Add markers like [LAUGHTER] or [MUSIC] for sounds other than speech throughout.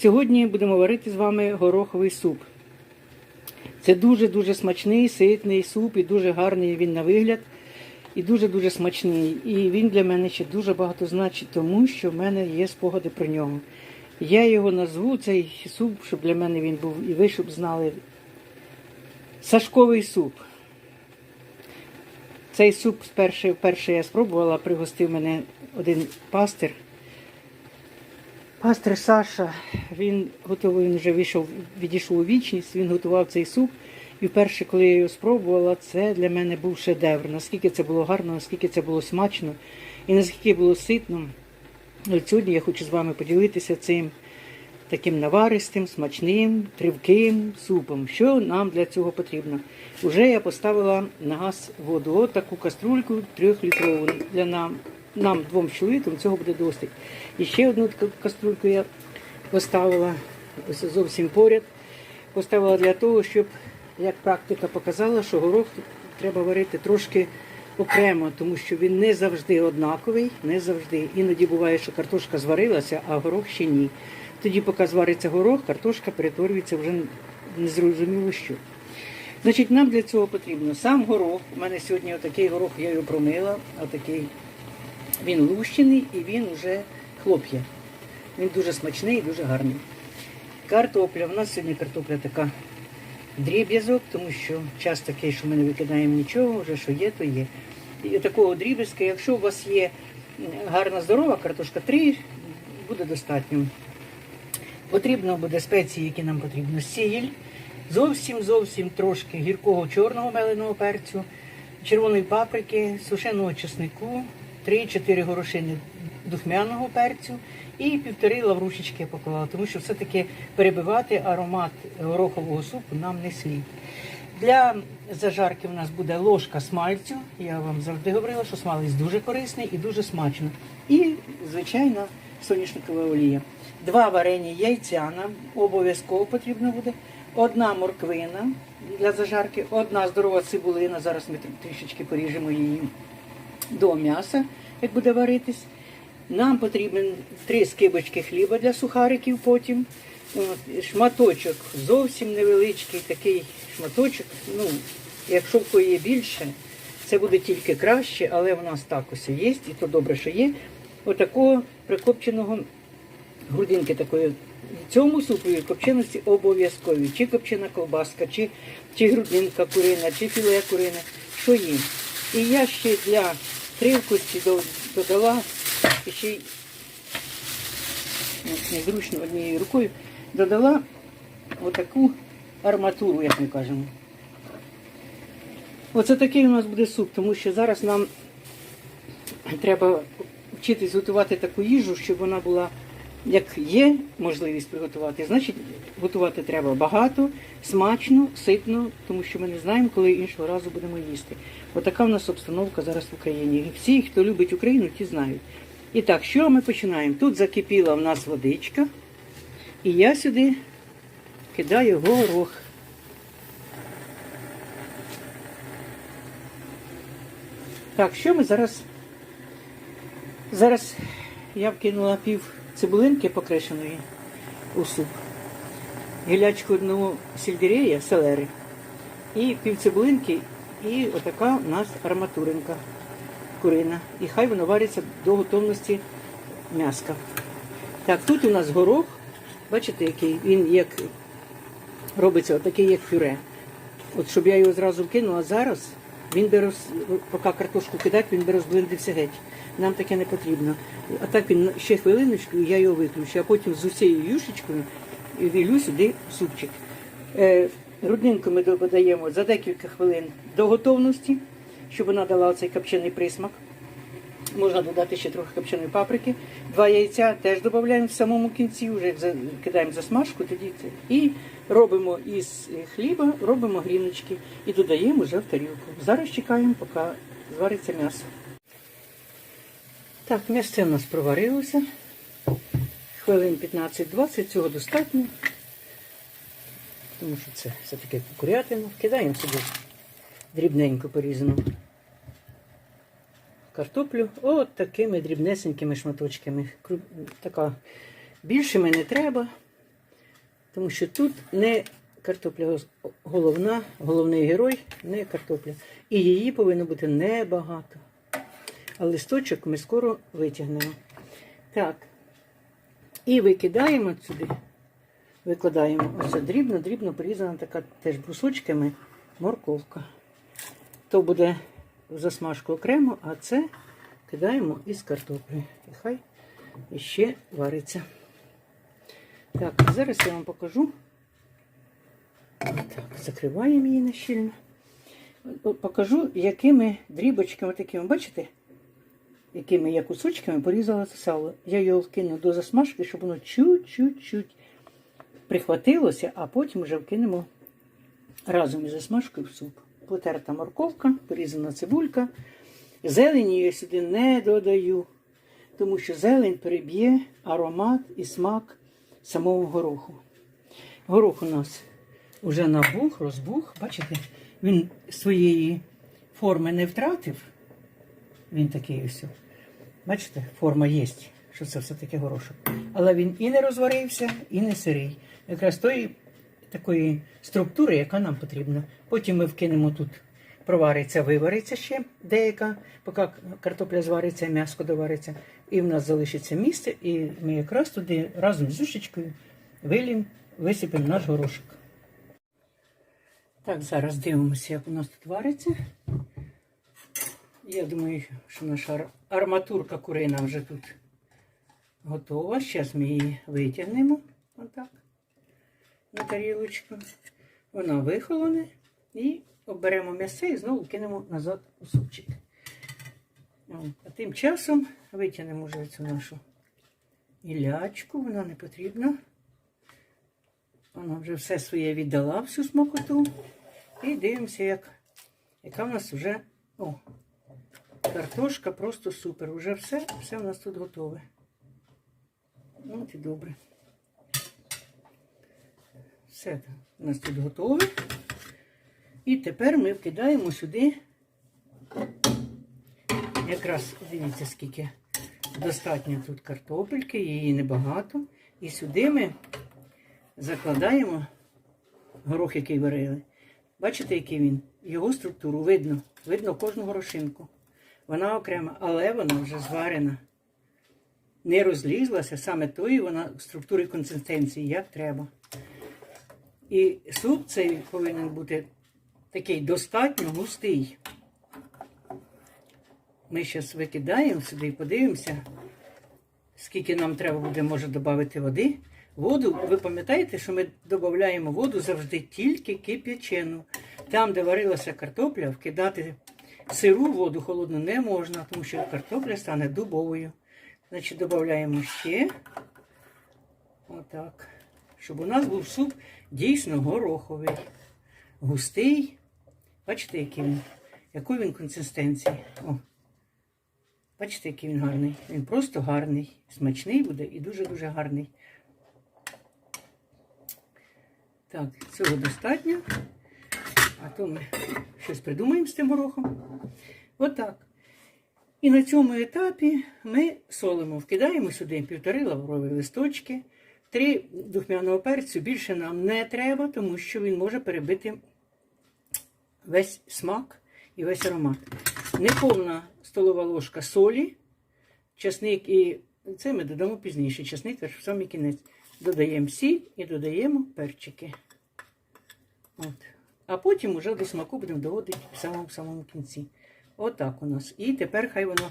Сьогодні будемо варити з вами гороховий суп. Це дуже-дуже смачний, ситний суп і дуже гарний він на вигляд. І дуже-дуже смачний. І він для мене ще дуже багато значить, тому що в мене є спогади про нього. Я його назву, цей суп, щоб для мене він був, і ви щоб знали. Сашковий суп. Цей суп вперше, вперше я спробувала, пригостив мене один пастир. Пастир Саша, він готовий, він вже вийшов, відійшов у вічність, він готував цей суп. І вперше, коли я його спробувала, це для мене був шедевр. Наскільки це було гарно, наскільки це було смачно і наскільки було ситно. Сьогодні я хочу з вами поділитися цим таким наваристим, смачним, тривким супом. Що нам для цього потрібно? Уже я поставила на газ воду. От таку каструльку трьохлітрову. Для нам, нам двом чоловікам цього буде досить. І ще одну каструльку я поставила ось зовсім поряд. Поставила для того, щоб, як практика показала, що горох треба варити трошки окремо, тому що він не завжди однаковий, не завжди. Іноді буває, що картошка зварилася, а горох ще ні. Тоді, поки звариться горох, картошка перетворюється вже незрозуміло що. Значить, нам для цього потрібно сам горох. У мене сьогодні отакий горох, я його промила, отакий. Він лущений і він вже хлоп'є. Він дуже смачний і дуже гарний. Картопля. У нас сьогодні картопля така дріб'язок, тому що час такий, що ми не викидаємо нічого, вже що є, то є. І такого дріб'язка, якщо у вас є гарна здорова картошка, три буде достатньо. Потрібно буде спеції, які нам потрібно. Сіль, зовсім зовсім трошки гіркого чорного меленого перцю, червоної паприки, сушеного чеснику, 3-4 горошини духмяного перцю і півтори лаврушечки я поклала, тому що все-таки перебивати аромат горохового супу нам не слід. Для зажарки в нас буде ложка смальцю. Я вам завжди говорила, що смалець дуже корисний і дуже смачно. І, звичайно, соняшникова олія. Два варені яйця нам обов'язково потрібно буде. Одна морквина для зажарки, одна здорова цибулина. Зараз ми трішечки поріжемо її до м'яса, як буде варитись. Нам потрібен три скибочки хліба для сухариків потім. От, шматочок зовсім невеличкий такий шматочок. Ну, якщо в кої є більше, це буде тільки краще, але в нас так ось є, і то добре, що є. Отакого прикопченого грудинки такої. Цьому супові копченості обов'язкові. Чи копчена колбаска, чи, чи грудинка курина, чи філе курине, що є. І я ще для тривкості до- додала ще й незручно однією рукою, додала отаку арматуру, як ми кажемо. Оце такий у нас буде суп, тому що зараз нам треба вчитись готувати таку їжу, щоб вона була, як є можливість приготувати, значить готувати треба багато, смачно, ситно, тому що ми не знаємо, коли іншого разу будемо їсти. Отака в нас обстановка зараз в Україні. Всі, хто любить Україну, ті знають. І так, що ми починаємо? Тут закипіла в нас водичка, і я сюди кидаю горох. Так, що ми зараз? Зараз я вкинула пів цибулинки покрешеної у суп, гілячку одного сельдерея, селери, і пів цибулинки, і отака у нас арматуринка курина. І хай воно вариться до готовності м'яска. Так, тут у нас горох, бачите, який він як робиться, отакий, як пюре. От щоб я його зразу вкинула зараз, він би роз... поки картошку кидати, він би розблендився геть. Нам таке не потрібно. А так він ще хвилиночку, і я його виключу, а потім з усією юшечкою вілю сюди супчик. Е, грудинку ми додаємо за декілька хвилин до готовності, щоб вона дала цей копчений присмак. Можна додати ще трохи копченої паприки. Два яйця теж додаємо в самому кінці, вже кидаємо засмажку, тоді це. І робимо із хліба, робимо гріночки і додаємо вже в тарілку. Зараз чекаємо, поки звариться м'ясо. Так, м'ясце у нас проварилося. Хвилин 15-20, цього достатньо. Тому що це все-таки курятина. Кидаємо сюди дрібненько порізану картоплю от такими дрібнесенькими шматочками. Така більшими не треба. Тому що тут не картопля головна, головний герой, не картопля. І її повинно бути небагато. А листочок ми скоро витягнемо. Так. І викидаємо сюди. Викладаємо ось дрібно, дрібно порізана така теж брусочками морковка. То буде засмажку окремо, а це кидаємо із картоплі. І хай ще вариться. Так, зараз я вам покажу. Так, закриваємо її нещільно. Покажу, якими дрібочками такими, бачите? Якими я кусочками порізала це сало. Я його вкину до засмажки, щоб воно чуть-чуть-чуть прихватилося, а потім вже вкинемо разом із засмажкою в суп. Потерта морковка, порізана цибулька. Зелені я сюди не додаю, тому що зелень переб'є аромат і смак самого гороху. Горох у нас вже набух, розбух. Бачите, він своєї форми не втратив. Він такий ось. Бачите, форма є, що це все таки горошок. Але він і не розварився, і не сирий. Якраз тої такої структури, яка нам потрібна. Потім ми вкинемо тут, провариться, вивариться ще деяка, поки картопля звариться, м'ясо довариться. І в нас залишиться місце, і ми якраз туди разом з юшечкою вилім, висипемо наш горошок. Так, зараз дивимося, як у нас тут вариться. Я думаю, що наша арматурка курина вже тут готова. Зараз ми її витягнемо отак на тарілочку. Вона вихолоне і оберемо м'ясо і знову кинемо назад у супчик. А тим часом витягнемо вже цю нашу ілячку, вона не потрібна. Вона вже все своє віддала всю смакоту. І дивимося, як, яка в нас вже. О, Картошка просто супер. Уже все, все у нас тут готове. От і добре. Все у нас тут готове. І тепер ми вкидаємо сюди. Якраз дивіться, скільки достатньо тут картопельки, її небагато. І сюди ми закладаємо горох, який варили. Бачите, який він? Його структуру видно. Видно кожну горошинку. Вона окрема, але вона вже зварена. Не розлізлася, саме тої вона структури консистенції, як треба. І суп цей повинен бути такий достатньо густий. Ми зараз викидаємо сюди і подивимося, скільки нам треба буде, може, додати води. Воду, ви пам'ятаєте, що ми додаємо воду завжди тільки кип'ячену. Там, де варилася картопля, вкидати сиру воду холодну не можна, тому що картопля стане дубовою. Значить, додаємо ще. Отак. Щоб у нас був суп дійсно гороховий, густий. Бачите, який він, якої він консистенції. О. Бачите, який він гарний. Він просто гарний, смачний буде і дуже-дуже гарний. Так, цього достатньо. А то ми щось придумаємо з тим горохом. Отак. І на цьому етапі ми солимо, вкидаємо сюди півтори лаврові листочки, три духмяного перцю. Більше нам не треба, тому що він може перебити весь смак і весь аромат. Неповна столова ложка солі, часник і це ми додамо пізніше. Часник теж в самий кінець. Додаємо сіль і додаємо перчики. От. А потім уже до смаку будемо доводити в самому самому кінці. Отак у нас. І тепер хай воно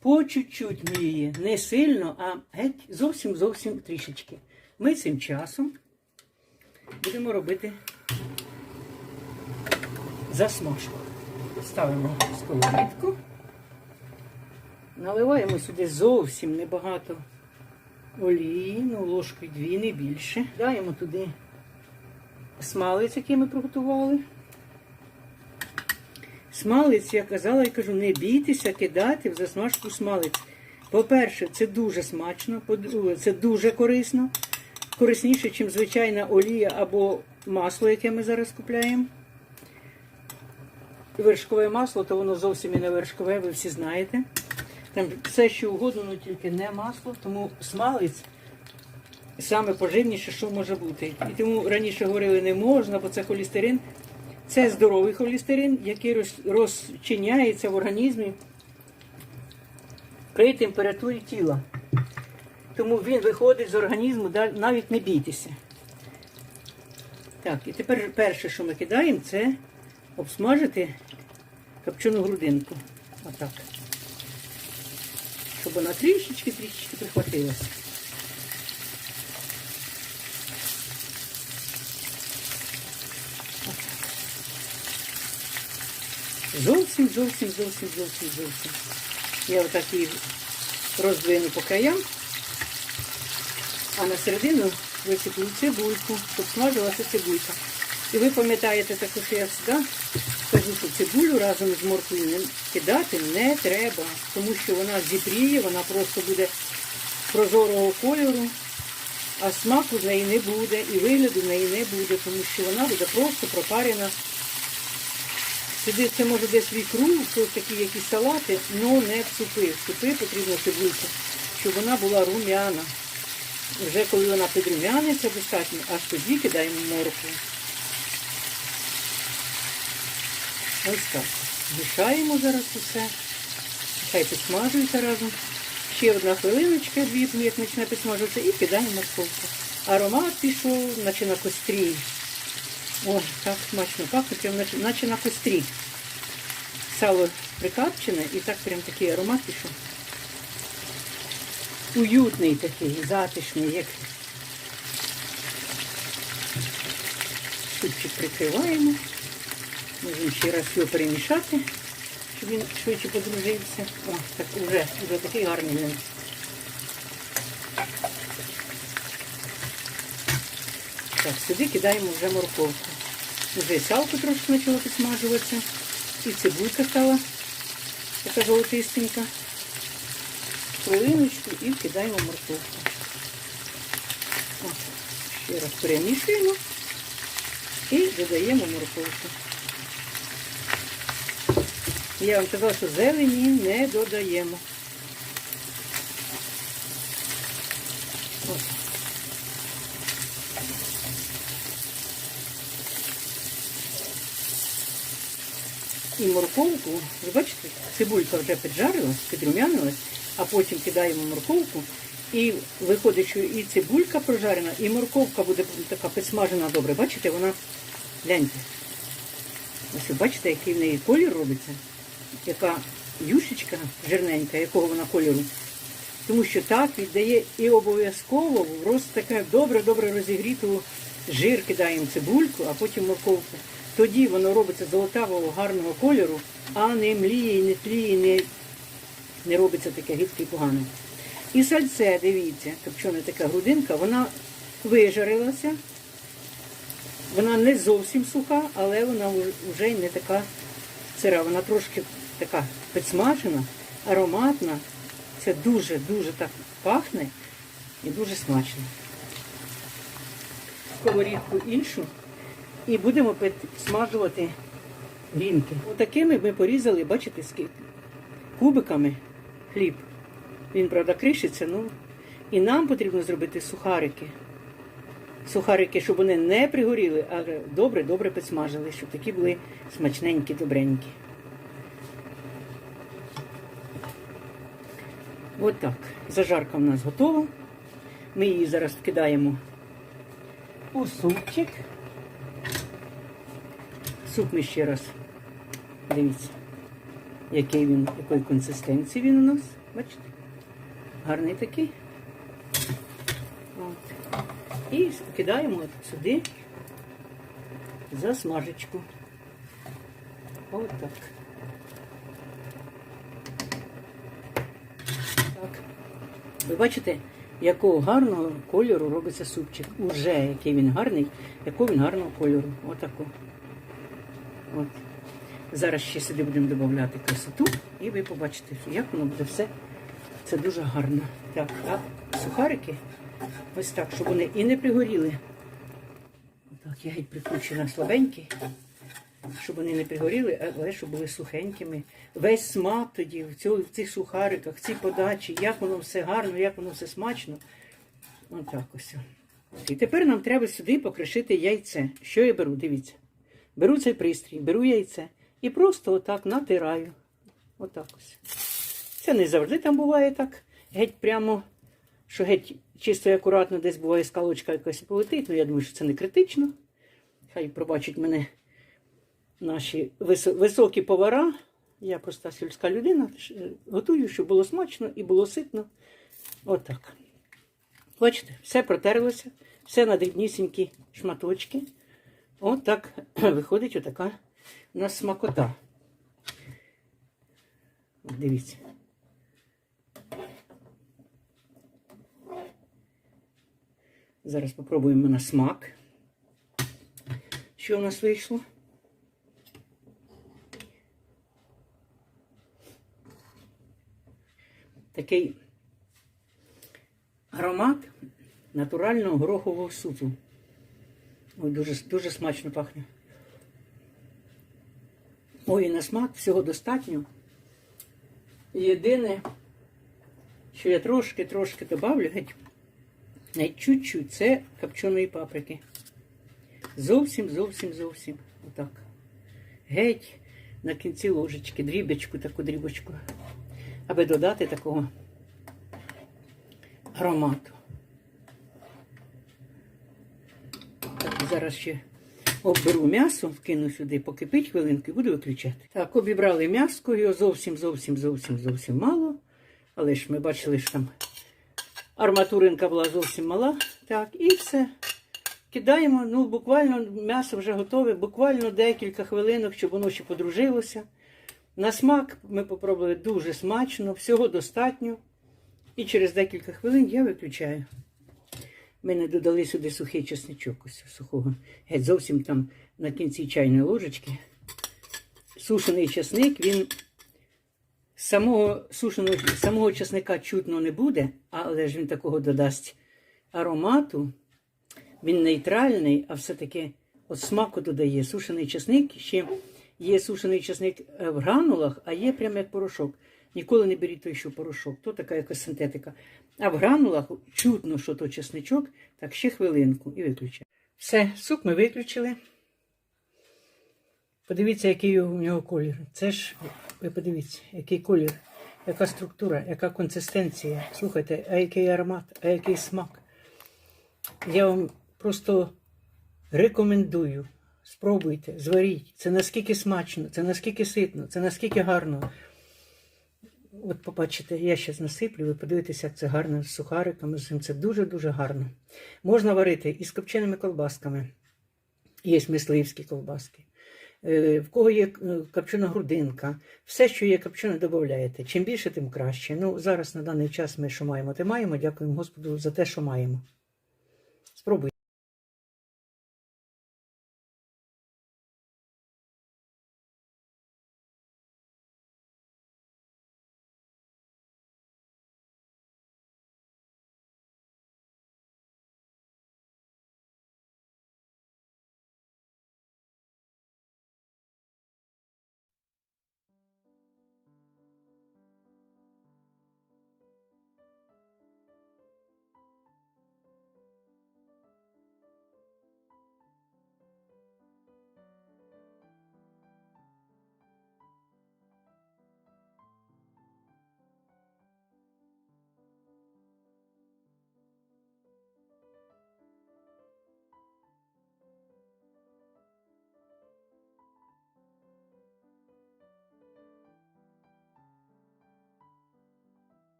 по чуть-чуть мліє. Не сильно, а геть зовсім зовсім трішечки. Ми цим часом будемо робити засмажку. Ставимо сковорідку. Наливаємо сюди зовсім небагато олії, ну ложкою дві, не більше. Даємо туди смалець, який ми приготували. Смалець, я казала і кажу, не бійтеся кидати в засмажку смалець. По-перше, це дуже смачно, по-друге, це дуже корисно. Корисніше, ніж звичайна олія або масло, яке ми зараз купляємо. Вершкове масло, то воно зовсім і не вершкове, ви всі знаєте. Там все, що угодно, але тільки не масло, тому смалець саме поживніше, що може бути. І тому раніше говорили, не можна, бо це холістерин. Це здоровий холістерин, який розчиняється в організмі при температурі тіла. Тому він виходить з організму, навіть не бійтеся. Так, і тепер перше, що ми кидаємо, це обсмажити копчену грудинку. Отак. Щоб вона трішечки, трішечки прихватилася. Зовсім, зовсім, зовсім, зовсім, зовсім. Я отак її роздвину по краям, а на середину висиплю цибульку, щоб смажилася цибулька. І ви пам'ятаєте також, що я завжди кажу, що цибулю разом з морквою кидати не треба, тому що вона зіпріє, вона просто буде прозорого кольору, а смаку з неї не буде, і вигляду в неї не буде, тому що вона буде просто пропарена. Сюди це може десь в ікру, це такі якісь салати, але не в супи. В супи потрібно цибулька, щоб вона була рум'яна. Вже коли вона підрум'яниться достатньо, аж тоді кидаємо моркву. Ось так. Мішаємо зараз усе. Хай підсмажується разом. Ще одна хвилиночка, дві, як почне підсмажуватися, і кидаємо морковку. Аромат пішов, наче на кострі. О, так смачно прям наче, на кострі. Сало прикапчене і так прям такий аромат пішов. Уютний такий, затишний, як супчик прикриваємо. Можемо ще раз його перемішати, щоб він швидше подружився. О, так уже, вже такий гарний Так, сюди кидаємо вже морковку. Вже салко трошки почало підсмажуватися. І цибулька стала така золотистенька. Хвилиночку і кидаємо морковку. От, ще раз перемішуємо і додаємо морковку. Я вам казала, що зелені не додаємо. Ось. І морковку, ви бачите, цибулька вже піджарилась, підрумянилась, а потім кидаємо морковку. І виходить, що і цибулька прожарена, і морковка буде така підсмажена добре. Бачите, вона гляньте. Ось ви бачите, який в неї колір робиться, яка юшечка жирненька, якого вона кольору. Тому що так віддає і обов'язково роз таке добре-добре розігріту жир кидаємо цибульку, а потім морковку. Тоді воно робиться золотавого гарного кольору, а не мліє, не тліє, не, не робиться таке гидке і погане. І сальце, дивіться, копчена така грудинка, вона вижарилася. Вона не зовсім суха, але вона вже не така сира. Вона трошки така підсмажена, ароматна. Це дуже-дуже так пахне і дуже смачно. Сковорідку іншу і будемо підсмажувати грінки. Отакими ми порізали, бачите, скільки кубиками хліб. Він, правда, кришиться, ну і нам потрібно зробити сухарики. Сухарики, щоб вони не пригоріли, а добре-добре підсмажили, щоб такі були смачненькі, добренькі. Отак. Зажарка в нас готова. Ми її зараз вкидаємо у супчик. Суп ми ще раз. Дивіться, який він, якої консистенції він у нас. Бачите? Гарний такий. От. І кидаємо сюди засмажечку. От так. Так. Ви бачите, якого гарного кольору робиться супчик. Уже який він гарний, якого він гарного кольору. Отако. От. Зараз ще сюди будемо додати красоту, і ви побачите, як воно буде все. Це дуже гарно. Так, а сухарики ось так, щоб вони і не пригоріли. Так, я геть прикручена слабенькі, щоб вони не пригоріли, але щоб були сухенькими. Весь смак тоді в, цих сухариках, в цій подачі, як воно все гарно, як воно все смачно. Отак ось. І тепер нам треба сюди покришити яйце. Що я беру? Дивіться. Беру цей пристрій, беру яйце і просто отак натираю. Отак ось. Це не завжди там буває так. Геть прямо, що геть чисто і акуратно десь буває скалочка якась полетить. Ну, я думаю, що це не критично. Хай пробачать мене наші вис- високі повара. Я проста сільська людина. е, Готую, щоб було смачно і було ситно. Отак. Бачите, все протерлося, все на дрібнісінькі шматочки. От так [CLEARS THROAT] виходить отака у нас смакота. Дивіться. Зараз попробуємо на смак. Що у нас вийшло? Такий аромат натурального горохового супу. Ой, дуже, дуже смачно пахне. Ой, на смак всього достатньо. Єдине, що я трошки-трошки добавлю, геть, геть чуть-чуть, це копченої паприки. Зовсім, зовсім, зовсім. Отак. Геть на кінці ложечки, дрібочку, таку дрібочку, аби додати такого аромату. Так, зараз ще обберу м'ясо, вкину сюди, покипить хвилинку і буду виключати. Так, обібрали м'яско, його зовсім, зовсім, зовсім, зовсім мало. Але ж ми бачили, що там арматуринка була зовсім мала. Так, і все. Кидаємо, ну буквально м'ясо вже готове, буквально декілька хвилинок, щоб воно ще подружилося. На смак ми попробували дуже смачно, всього достатньо. І через декілька хвилин я виключаю. Ми не додали сюди сухий чесничок ось сухого. Геть зовсім там на кінці чайної ложечки. Сушений чесник, він самого сушеного самого чесника чутно не буде, але ж він такого додасть аромату. Він нейтральний, а все-таки от смаку додає. Сушений чесник. Ще є сушений чесник в гранулах, а є прямо як порошок. Ніколи не беріть той, що порошок, то така якась синтетика. А в гранулах чутно, що то чесничок, так ще хвилинку і виключаємо. Все, суп ми виключили. Подивіться, який у нього колір. Це ж, ви подивіться, який колір, яка структура, яка консистенція. Слухайте, а який аромат, а який смак. Я вам просто рекомендую. Спробуйте, зваріть. Це наскільки смачно, це наскільки ситно, це наскільки гарно. От побачите, я зараз насиплю, ви подивитеся, як це гарно з сухариками. з цим. Це дуже-дуже гарно. Можна варити і з копченими колбасками. Є мисливські колбаски. Е, В кого є е, копчена грудинка, все, що є копчене, додаєте. Чим більше, тим краще. Ну, зараз на даний час ми що маємо, те маємо. Дякуємо Господу за те, що маємо. Спробуйте.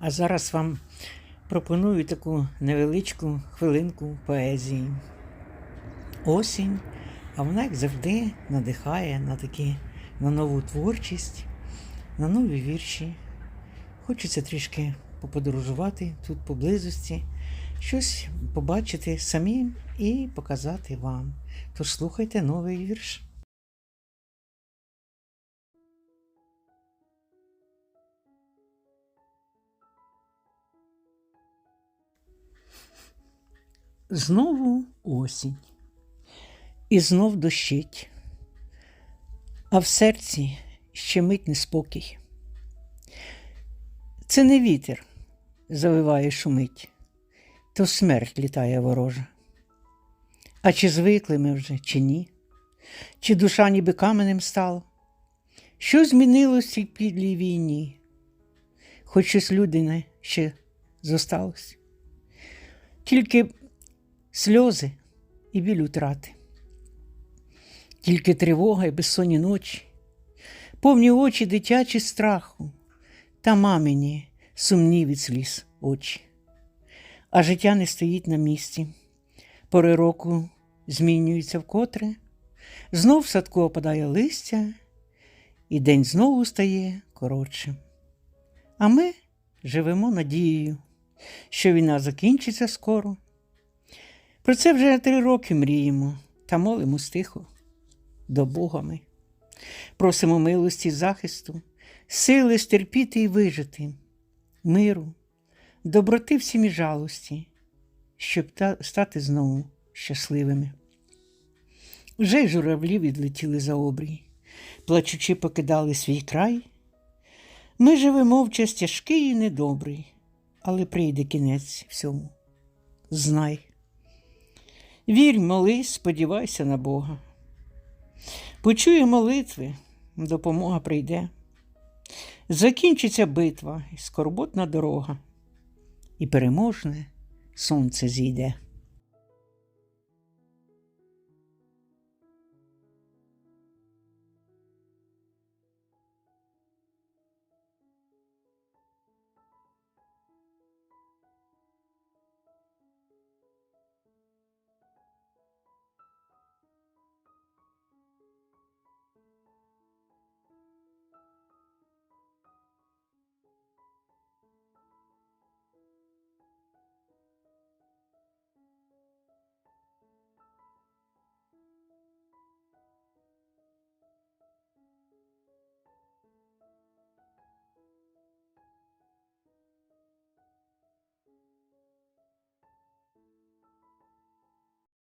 А зараз вам пропоную таку невеличку хвилинку поезії. Осінь, а вона, як завжди, надихає на такі на нову творчість, на нові вірші. Хочеться трішки поподорожувати тут поблизості, щось побачити самим і показати вам. Тож слухайте новий вірш. Знову осінь, і знов дощить, а в серці щемить неспокій. Це не вітер завиває шумить, то смерть літає ворожа. А чи звикли ми вже, чи ні? Чи душа ніби каменем стала? Що змінилось в цій підлій війні? Хоч щось людине ще зосталось. Тільки сльози і біль утрати, тільки тривога і безсонні ночі, повні очі дитячі страху, та мамині сумні від сліз очі. А життя не стоїть на місці. Пори року змінюються вкотре, знов в садку опадає листя, і день знову стає коротшим. А ми живемо надією, що війна закінчиться скоро. Про це вже три роки мріємо та молимо тихо до Бога ми. Просимо милості, захисту, сили стерпіти і вижити, миру, доброти всім і жалості, щоб та- стати знову щасливими. Вже й журавлі відлетіли за обрій, плачучи покидали свій край. Ми живемо в час тяжкий і недобрий, але прийде кінець всьому. Знай. Вірь, молись, сподівайся на Бога. Почує молитви, допомога прийде. Закінчиться битва скорботна дорога, і переможне сонце зійде.